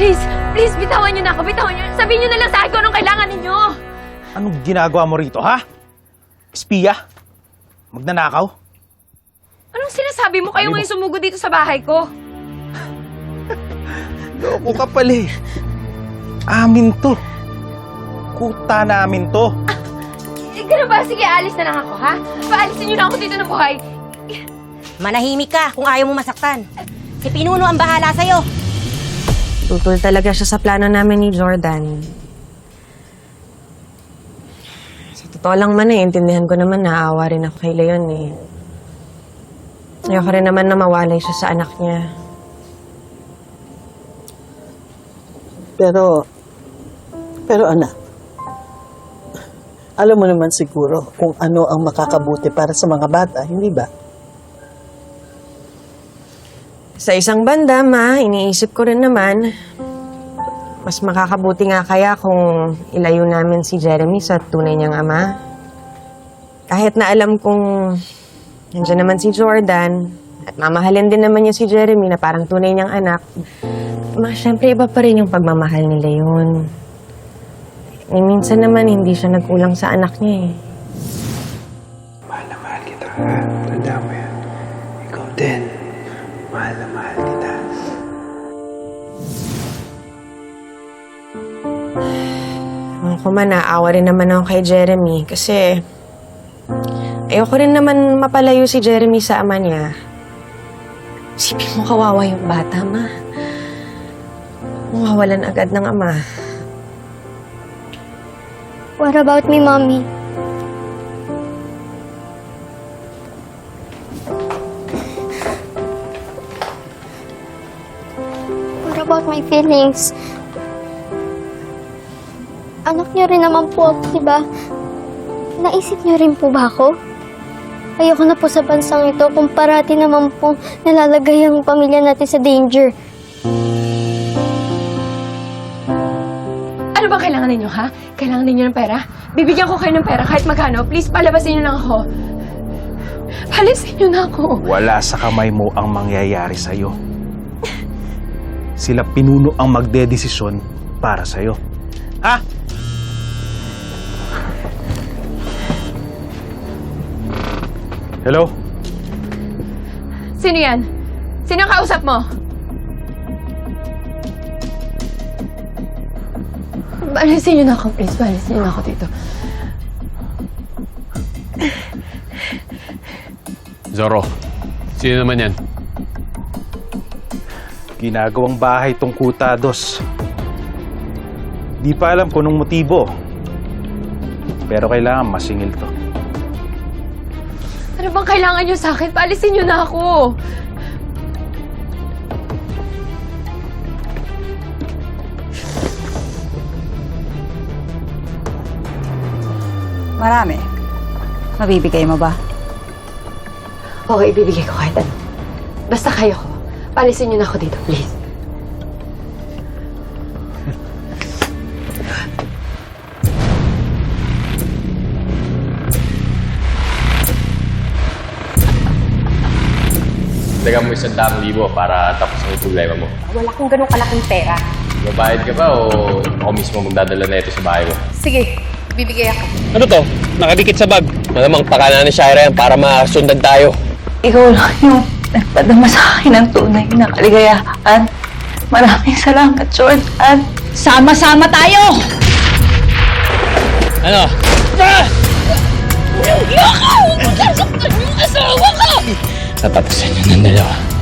Please, please, bitawan niyo na ako, bitawan niyo. Sabihin niyo na lang sa akin kung anong kailangan ninyo. Anong ginagawa mo rito, ha? Espiya? Magnanakaw? Anong sinasabi mo kayo Ano ba? ngayon sumugod dito sa bahay ko? Loko ka pala eh. Amin to. Kuta namin to. Eh, ganun ba? Sige, alis na lang ako, ha? Paalisin niyo na ako dito ng buhay. Manahimik ka kung ayaw mo masaktan. Si Pinuno ang bahala sa'yo. Tutol talaga siya sa plano namin ni Jordan. Sa totoo lang man eh, intindihan ko naman naawa rin ako kay Leon eh. Ayoko rin naman na mawalay siya sa anak niya. Pero, pero anak, alam mo naman siguro kung ano ang makakabuti para sa mga bata, hindi ba? Sa isang banda, ma, iniisip ko rin naman, mas makakabuti nga kaya kung ilayo namin si Jeremy sa tunay niyang ama. Kahit na alam kong nandiyan naman si Jordan, at mamahalin din naman niya si Jeremy na parang tunay niyang anak, ma, syempre iba pa rin yung pagmamahal nila yun. Eh, minsan naman hindi siya nagkulang sa anak niya eh. Mahal na mahal kita, ha? Tandaan mo yan. Ikaw din. Mahal na mahal kita. Ako man, naawa rin naman ako kay Jeremy kasi ayoko rin naman mapalayo si Jeremy sa ama niya. Isipin mo kawawa yung bata, ma. Mawawalan agad ng ama. What about me, Mommy? About my feelings? Anak niyo rin naman po ako, di ba? Naisip niyo rin po ba ako? Ayoko na po sa bansang ito kung parati naman po nalalagay ang pamilya natin sa danger. Ano ba kailangan ninyo, ha? Kailangan ninyo ng pera? Bibigyan ko kayo ng pera kahit magkano. Please, palabasin niyo lang ako. Palisin niyo na ako. Wala sa kamay mo ang mangyayari sa'yo. Sila pinuno ang magdedesisyon para sa'yo. Ha? Hello? Sino yan? Sino kausap mo? Palisin niyo na ako, please. Palisin niyo na ako dito. Zorro, sino naman yan? Ginagawang bahay tong kutados. Di pa alam kung anong motibo. Pero kailangan masingil to. Ano bang kailangan niyo sa akin? Palisin niyo na ako. Marami. Mabibigay mo ba? Okay, ibibigay ko kahit ano. Basta kayo ko. Palisin niyo na ako dito, please. Dagan mo isang daang libo para tapos ang problema mo. Wala kong ganong kalaking pera. Mabayad ka ba o ako mismo magdadala na ito sa bahay mo? Sige, bibigay ako. Ano to? Nakadikit sa bag. Malamang pakana ni Shira yan para masundan tayo. Ikaw lang yung nagpadama sa akin ng tunay na kaligayahan. Maraming salamat, Jordan. Sama-sama tayo! Ano? Tatapusin niyo ng dalawa.